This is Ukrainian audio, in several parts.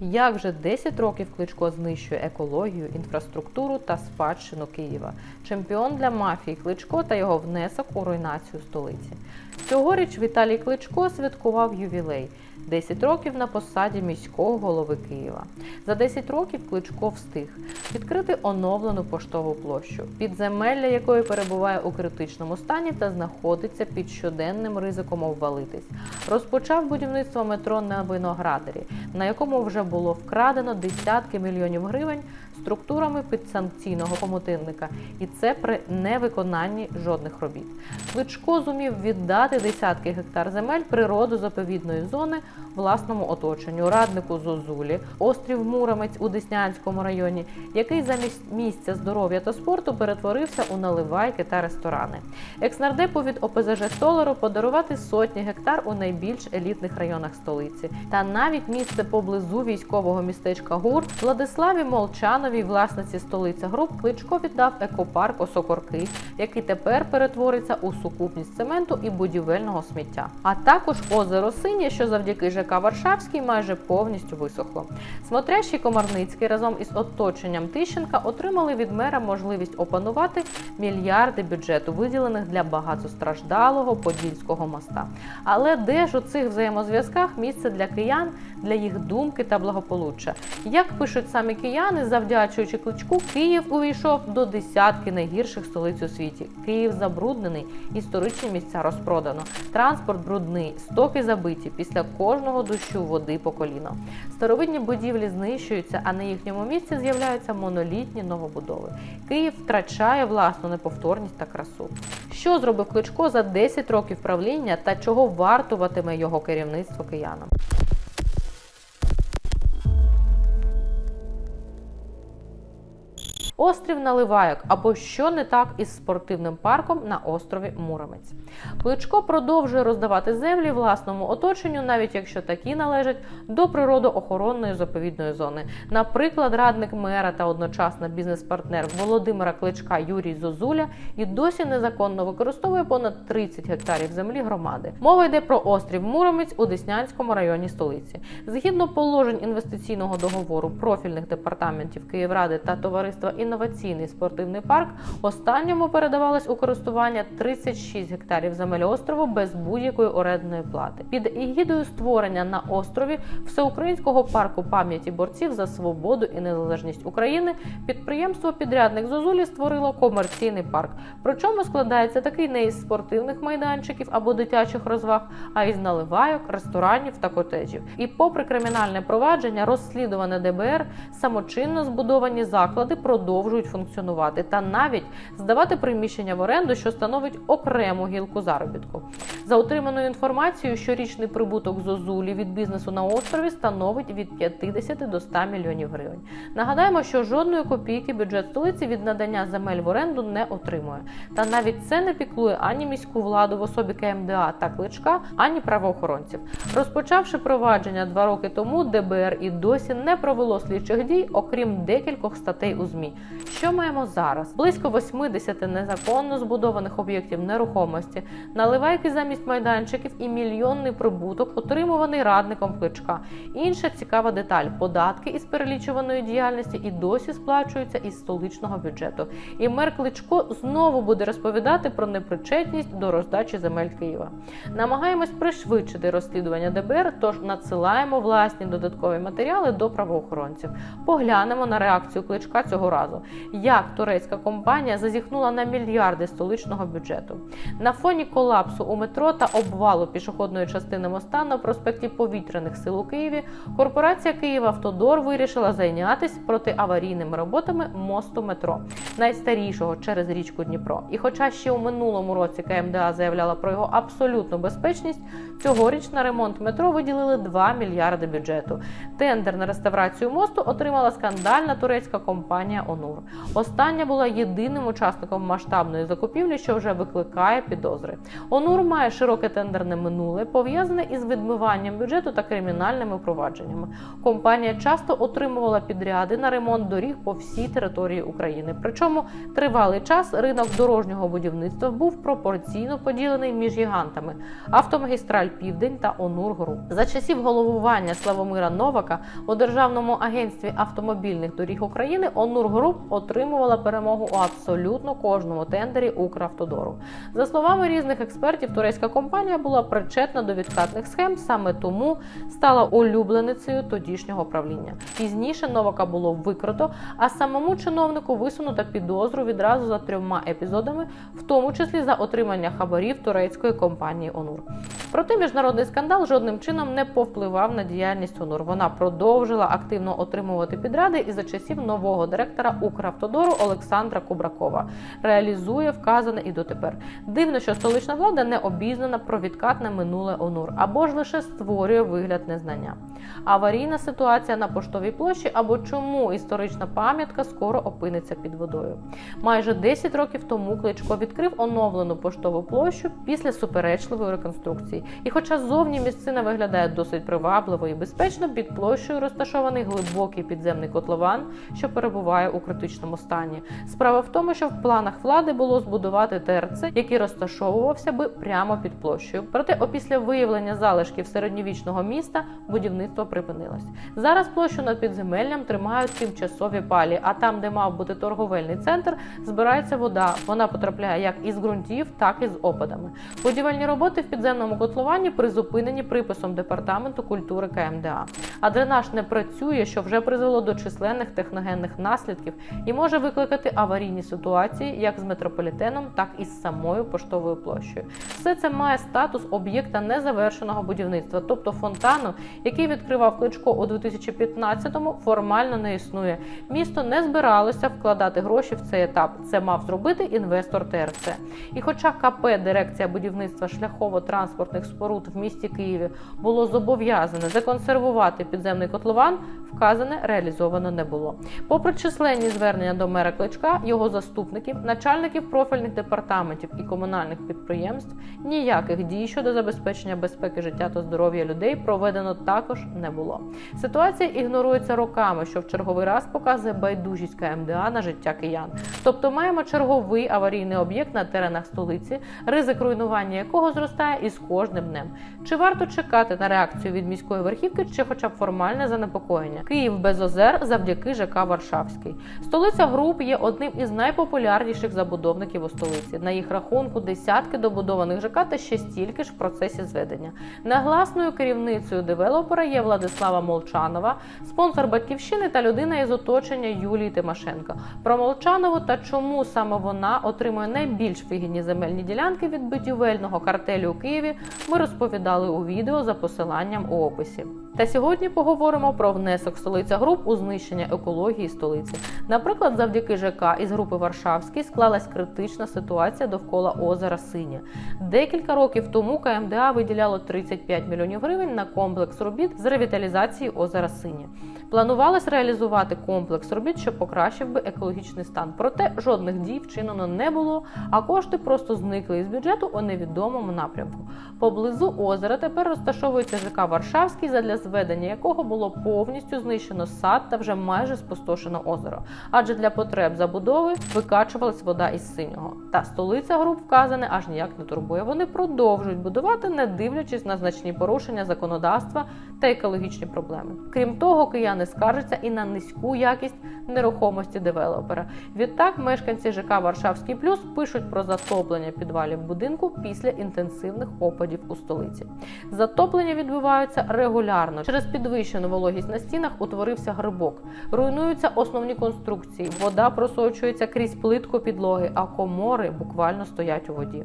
Як вже 10 років Кличко знищує екологію, інфраструктуру та спадщину Києва. Чемпіон для мафії Кличко та його внесок у руйнацію столиці. Цьогоріч Віталій Кличко святкував ювілей 10 років на посаді міського голови Києва. За 10 років Кличко встиг відкрити оновлену поштову площу, підземелля якої перебуває у критичному стані та знаходиться під щоденним ризиком обвалитись. Розпочав будівництво метро на виноградарі, на якому вже було вкрадено десятки мільйонів гривень структурами підсанкційного комутинника, і це при невиконанні жодних робіт. Кличко зумів віддати десятки гектар земель природозаповідної зони власному оточенню, раднику Зозулі, острів Муромець у Деснянському районі, який замість місця здоров'я та спорту перетворився у наливайки та ресторани. Екснардепу від ОПЗЖ Столару подарувати сотні гектар у найбільш елітних районах столиці, та навіть місце поблизу військового містечка ГУР Владиславі Молчановій, власниці столиця груп, Кличко віддав екопарк Осокорки, який тепер перетвориться у сукупність цементу і будівельного сміття. А також озеро Синє, що завдяки ЖК Варшавський майже повністю висохло. Смотрящий Комарницький разом із оточенням Тищенка отримали від мера можливість опанувати мільярди бюджету, виділених для багатостраждалого Подільського моста. Але де ж у цих взаємозв'язках місце для киян, для їх думки та благополуччя? Як пишуть самі кияни, завдячуючи кличку, Київ увійшов до десятки найгірших столиць у світі. Київ забруднений, історичні місця розпродано, транспорт брудний, стоки забиті після кожного дощу води по коліно. Старовинні будівлі знищуються, а на їхньому місці з'являються монолітні новобудови. Київ втрачає власну неповторність та красу. Що зробив Кличко за 10 років правління та чого вартуватиме його керівництво киянам? Острів Наливайок або що не так із спортивним парком на острові Муромець. Кличко продовжує роздавати землі власному оточенню, навіть якщо такі належать до природоохоронної заповідної зони. Наприклад, радник мера та одночасно бізнес-партнер Володимира Кличка Юрій Зозуля і досі незаконно використовує понад 30 гектарів землі громади. Мова йде про острів Муромець у Деснянському районі столиці. Згідно положень інвестиційного договору профільних департаментів Київради та товариства інноваційний спортивний парк, останньому передавалось у користування 36 гектарів земель острову без будь-якої орендної плати. Під егідою створення на острові Всеукраїнського парку пам'яті борців за свободу і незалежність України підприємство підрядник Зозулі створило комерційний парк. Причому складається такий не із спортивних майданчиків або дитячих розваг, а із наливайок, ресторанів та котеджів. І попри кримінальне провадження, розслідуване ДБР, самочинно збудовані заклади продовжують функціонувати та навіть здавати приміщення в оренду, що становить окрему гілку заробітку. За отриманою інформацією, щорічний прибуток Зозулі від бізнесу на острові становить від 50 до 100 мільйонів гривень. Нагадаємо, що жодної копійки бюджет столиці від надання земель в оренду не отримує. Та навіть це не піклує ані міську владу в особі КМДА та кличка, ані правоохоронців. Розпочавши провадження два роки тому, ДБР і досі не провело слідчих дій, окрім декількох статей у ЗМІ. Що маємо зараз? Близько 80 незаконно збудованих об'єктів нерухомості, наливайки замість майданчиків і мільйонний прибуток, отримуваний радником кличка. Інша цікава деталь: податки із перелічуваної діяльності і досі сплачуються із столичного бюджету. І мер Кличко знову буде розповідати про непричетність до роздачі земель Києва. Намагаємось пришвидшити розслідування ДБР, тож надсилаємо власні додаткові матеріали до правоохоронців. Поглянемо на реакцію кличка цього разу. Як турецька компанія зазіхнула на мільярди столичного бюджету. На фоні колапсу у метро та обвалу пішохідної частини моста на проспекті повітряних сил у Києві корпорація «Київавтодор» вирішила зайнятися протиаварійними роботами мосту метро, найстарішого через річку Дніпро. І хоча ще у минулому році КМДА заявляла про його абсолютну безпечність, цьогоріч на ремонт метро виділили 2 мільярди бюджету. Тендер на реставрацію мосту отримала скандальна турецька компанія Онур. Остання була єдиним учасником масштабної закупівлі, що вже викликає підозри. Онур має має широке тендерне минуле, пов'язане із відмиванням бюджету та кримінальними провадженнями. Компанія часто отримувала підряди на ремонт доріг по всій території України. Причому тривалий час ринок дорожнього будівництва був пропорційно поділений між гігантами Автомагістраль Південь та Онур Груп. За часів головування Славомира Новака у Державному агентстві автомобільних доріг України Онур Груп отримувала перемогу у абсолютно кожному тендері Укравтодору. За словами різних експертів, турецька компанія була причетна до відкатних схем, саме тому стала улюбленицею тодішнього правління. Пізніше Новака було викрито, а самому чиновнику висунута підозру відразу за трьома епізодами, в тому числі за отримання хабарів турецької компанії Онур. Проте міжнародний скандал жодним чином не повпливав на діяльність Онур. Вона продовжила активно отримувати підради і за часів нового директора Укравтодору Олександра Кубракова реалізує вказане і дотепер. Дивно, що столична влада не обізнана про відкатне минуле Онур або ж лише створює вигляд незнання. Аварійна ситуація на поштовій площі або чому історична пам'ятка скоро опиниться під водою. Майже 10 років тому Кличко відкрив оновлену поштову площу після суперечливої реконструкції. І хоча зовні місцина виглядає досить привабливо і безпечно, під площею розташований глибокий підземний котлован, що перебуває у критичному стані. Справа в тому, що в планах влади було збудувати ТРЦ, який розташовувався би прямо під площею. Проте, опісля виявлення залишків середньовічного міста будівництво припинилось. Зараз площу над підземеллям тримають тимчасові палі, а там, де мав бути торговельний центр, збирається вода. Вона потрапляє як із ґрунтів, так і з опадами. Будівельні роботи в підземному котловані призупинені приписом департаменту культури КМДА. А дренаж не працює, що вже призвело до численних техногенних наслідків і може викликати аварійні ситуації як з метрополітеном, так і з самою поштовою площею. Все це має статус об'єкта незавершеного будівництва, тобто фонтану, який відкривав Кличко у 2015-му, формально не існує. Місто не збиралося вкладати гроші в цей етап. Це мав зробити інвестор ТРЦ. І хоча КП дирекція будівництва шляхово-транспортних споруд в місті Києві було зобов'язане законсервувати підземний котлован, вказане реалізовано не було. Попри численні звернення до мера Кличка, його заступників, начальників профільних департаментів і комунальних підприємств, ніяких дій щодо забезпечення безпеки життя та здоров'я людей проведено також не було. Ситуація ігнорується роками, що в черговий раз показує байдужість КМДА на життя киян. Тобто маємо черговий аварійний об'єкт на теренах столиці, ризик руйнування якого зростає із кожним днем. Чи варто чекати на реакцію від міської верхівки, чи хоча б формальне занепокоєння? Київ без озер завдяки ЖК Варшавський. Столиця груп є одним із найпопулярніших забудовників у столиці. На їх рахунку десятки добудованих ЖК та ще стільки ж в процесі зведення. Негласною керівницею девелопера є Владислава Молчанова, спонсор батьківщини та людина із оточення Юлії Тимошенко. Про Молчанову та чому саме вона отримує найбільш вигідні земельні ділянки від будівельного картелю у Києві. Ми розповідали у відео за посиланням у описі. Та сьогодні поговоримо про внесок столиця груп у знищення екології столиці. Наприклад, завдяки ЖК із групи Варшавський склалась критична ситуація довкола озера Синє. Декілька років тому КМДА виділяло 35 мільйонів гривень на комплекс робіт з ревіталізації озера Синє. Планувалось реалізувати комплекс робіт, що покращив би екологічний стан. Проте жодних дій вчинено не було, а кошти просто зникли із бюджету у невідомому напрямку. Поблизу озера тепер розташовується ЖК Варшавський, задля зведення якого було повністю знищено сад та вже майже спустошено озеро. Адже для потреб забудови викачувалась вода із синього. Та столиця груп вказане аж ніяк не турбує. Вони продовжують будувати, не дивлячись на значні порушення законодавства та екологічні проблеми. Крім того, кияни скаржаться і на низьку якість нерухомості девелопера. Відтак, мешканці ЖК Варшавський Плюс пишуть про затоплення підвалів будинку після інтенсивних опадів у столиці. Затоплення відбуваються регулярно. Через підвищену вологість на стінах утворився грибок. Руйнуються основні конструкції. Вода просочується крізь плитку підлоги, а комори буквально стоять у воді.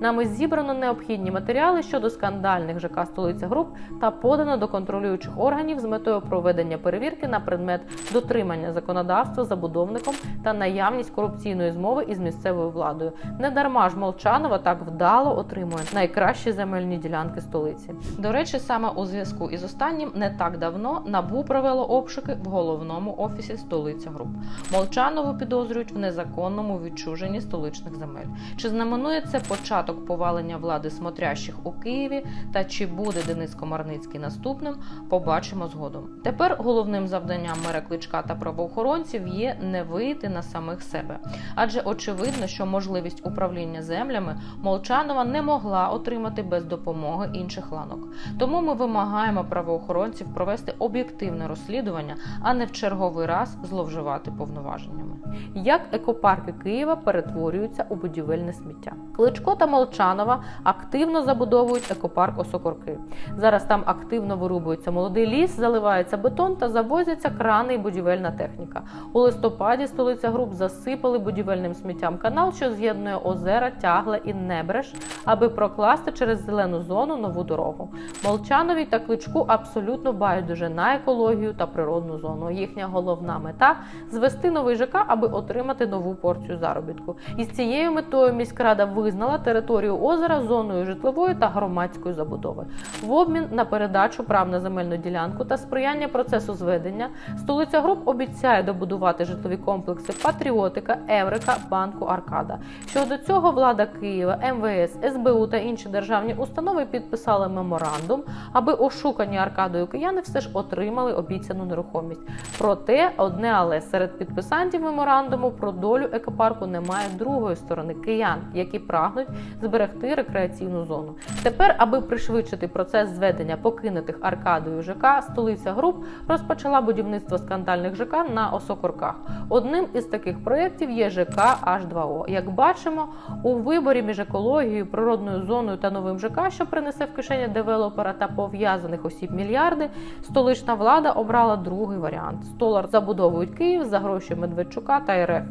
Нами зібрано необхідні матеріали щодо скандальних ЖК столиця груп та подано до контролюючих органів з метою проведення перевірки на предмет дотримання законодавства забудовником та наявність корупційної змови із місцевою владою. Недарма ж Молчанова так вдало отримує найкращі земельні ділянки столиці. До речі, саме у зв'язку із останнім не так давно набу провело обшуки в головному офісі столиця груп. Молчанову підозрюють в незаконному відчуженні столичних земель. Чи знаменує це початок повалення влади смотрящих у Києві? Та чи буде Денис Комарницький наступним? Побачимо згодом. Тепер головним завданням мера Кличка та правоохоронців є не вийти на самих себе, адже очевидно, що можливість управління землями Молчанова не могла отримати без допомоги інших ланок. Тому ми вимагаємо правоохоронців провести об'єктивне розслідування, а не в черговий раз зловживати повноваженнями. Як екопарки Києва перетворюються у будівельне сміття? Кличко та Молчанова активно забудовують екопарк Осокорки. Зараз там активно вирубується молодий ліс, заливається бетон та завозяться крани і будівельна техніка. У листопаді столиця груп засипали будівельним сміттям канал, що з'єднує озера, тягле і небреж, аби прокласти через зелену зону нову дорогу. Молчанові та кличку абсолютно байдуже на екологію та природну зону. Їхня головна мета звести новий ЖК, аби отримати нову порцію заробітку. І з цією метою міськрада визнала територію озера зоною житлової та громадської забудови. В обмін на передачу прав на земельну ділянку та сприяння процесу зведення столиця груп обіцяє добудувати житлові комплекси Патріотика, Еврика, банку Аркада. Щодо цього влада Києва, МВС, СБУ та інші державні установи підписали меморандум, аби ошукані Аркадою кияни все ж отримали обіцяну нерухомість. Проте одне але серед підписантів меморандуму про долю екопарку немає другої сторони киян, які прагнуть зберегти рекреаційну зону. Тепер, аби пришвидшити процес зведення покинутих Аркадою ЖК, столиця груп розпочала будівництво скандальних ЖК на Осокорках. Одним із таких проєктів є ЖК H2O. Як бачимо, у виборі між екологією, природною зоною та новим ЖК, що принесе в кишені девелопера та пов'язаних осіб мільярди, столична влада обрала другий варіант. Столар забудовують Київ за гроші Медведчука та РФ.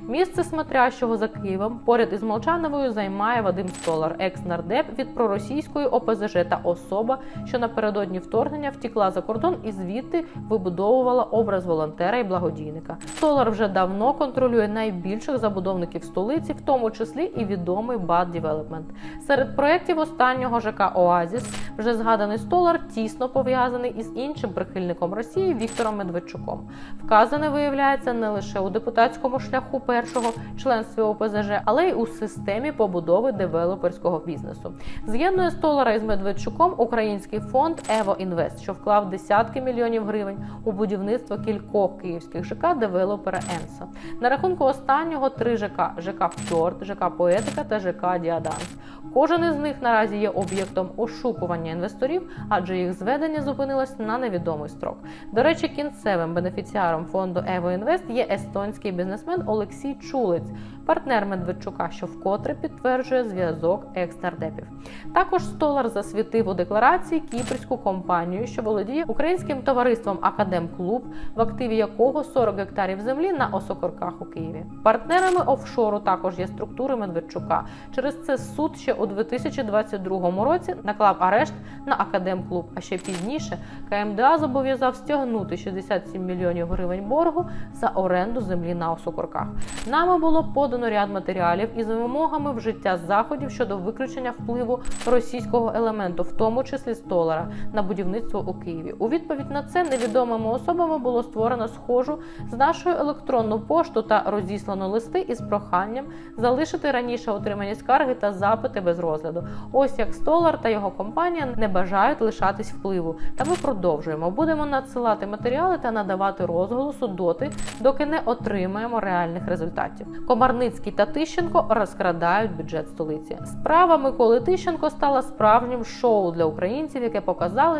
Місце смотрящого за Києвом поряд із Молчановою займає Вадим Столар, екс-нардеп від проросійської ОПЗЖ та особа, що напередодні вторгнення втікла за кордон і звідти вибудовувала образ волонтера і благодійника. Столар вже давно контролює найбільших забудовників столиці, в тому числі і відомий Bad Development. Серед проєктів останнього ЖК Оазіс вже згаданий Столар тісно пов'язаний із іншим прихильником Росії Віктором Медведчуком. Вказане виявляється не лише у депутатському шляху першого членстві ОПЗЖ, але й у системі побудови девелоперського бізнесу. З'єднує Столара із Медведчуком український фонд Ево Інвест, що вклав десятки мільйонів гривень у будівництво кількох київських ЖК девелопера Енсо. На рахунку останнього три ЖК: ЖК Фьорд, ЖК Поетика та ЖК Діаданс. Кожен із них наразі є об'єктом ошукування інвесторів, адже їх зведення зупинилось на невідомий строк. До речі, кінцевим бенефіціаром фонду Ево Інвест є естонський бізнесмен Олексій Чулець, партнер Медведчука, що вкотре підтверджує зв'язок екс-нардепів. Також Столар засвітив у декларації кіпрську компанію, що володіє українським товариством Академклуб, в активі якого 40 гектарів землі на Осокорках у Києві. Партнерами офшору також є структури Медведчука. Через це суд ще у 2022 році наклав арешт на Академклуб. А ще пізніше КМДА зобов'язав стягнути 67 мільйонів гривень боргу за оренду землі на Осокорках. Нами було подано ряд матеріалів із вимогами вжиття заходів щодо виключення впливу російського елементу, в тому числі столара, на будівництво у Києві. У відповідь на це невідомими особами було створено схожу з нашою електронну пошту та розіслано листи із проханням залишити раніше отримані скарги та запити без розгляду. Ось як столар та його компанія не бажають лишатись впливу. Та ми продовжуємо. Будемо надсилати матеріали та надавати розголосу доти, доки не отримаємо реальних результатів. Комарницький та Тищенко розкрадають бюджет столиці. Справа Миколи Тищенко стала справжнім шоу для українців, яке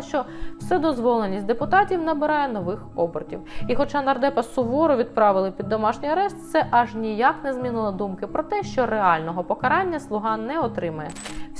показало, що вседозволеність депутатів набирає нових обертів. І хоча нардепа суворо відправили під домашній арест, це аж ніяк не змінило думки про те, що реального покарання слуга не отримає.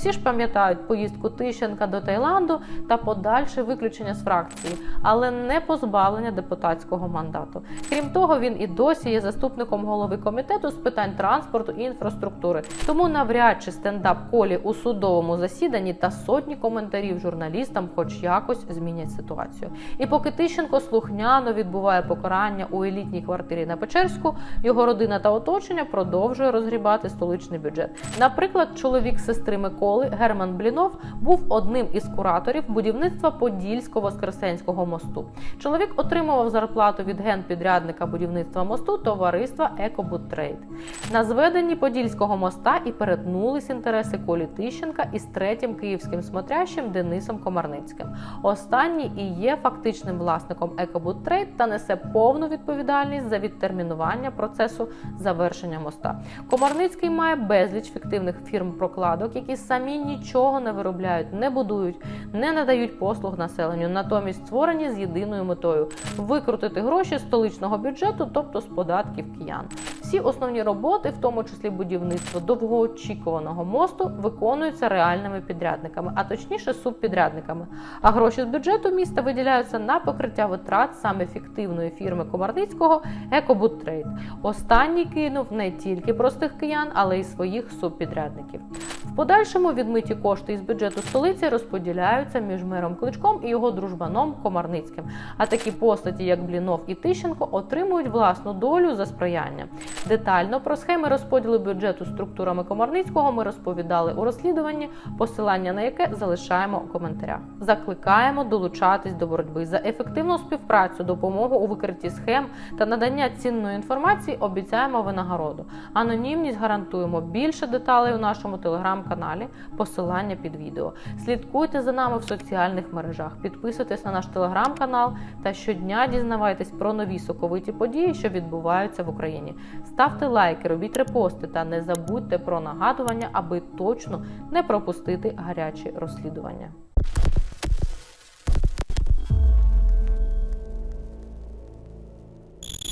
Всі ж пам'ятають поїздку Тищенка до Таїланду та подальше виключення з фракції, але не позбавлення депутатського мандату. Крім того, він і досі є заступником голови комітету з питань транспорту і інфраструктури. Тому навряд чи стендап колі у судовому засіданні та сотні коментарів журналістам, хоч якось змінять ситуацію. І поки Тищенко слухняно відбуває покарання у елітній квартирі на Печерську, його родина та оточення продовжує розгрібати столичний бюджет. Наприклад, чоловік сестри Миколи Герман Блінов був одним із кураторів будівництва Подільсько-Воскресенського мосту. Чоловік отримував зарплату від генпідрядника будівництва мосту товариства Екобудтрейд. На зведенні Подільського моста і перетнулись інтереси Колі Тищенка із третім київським смотрящим Денисом Комарницьким. Останній і є фактичним власником Екобудтрейд та несе повну відповідальність за відтермінування процесу завершення моста. Комарницький має безліч фіктивних фірм прокладок, які самі нічого не виробляють, не будують, не надають послуг населенню, натомість створені з єдиною метою викрутити гроші з столичного бюджету, тобто з податків киян. Всі основні роботи, в тому числі будівництво довгоочікуваного мосту, виконуються реальними підрядниками, а точніше субпідрядниками. А гроші з бюджету міста виділяються на покриття витрат саме фіктивної фірми Комарницького Екобудтрейд. Останній кинув не тільки простих киян, але й своїх субпідрядників. В подальшому відмиті кошти із бюджету столиці розподіляються між мером Кличком і його дружбаном Комарницьким. А такі постаті, як Блінов і Тищенко, отримують власну долю за сприяння. Детально про схеми розподілу бюджету структурами Комарницького ми розповідали у розслідуванні, посилання на яке залишаємо у коментарях. Закликаємо долучатись до боротьби за ефективну співпрацю, допомогу у викритті схем та надання цінної інформації. Обіцяємо винагороду. Анонімність гарантуємо більше деталей у нашому телеграм-каналі. Посилання під відео. Слідкуйте за нами в соціальних мережах, підписуйтесь на наш телеграм-канал та щодня дізнавайтесь про нові соковиті події, що відбуваються в Україні. Ставте лайки, робіть репости та не забудьте про нагадування, аби точно не пропустити гарячі розслідування.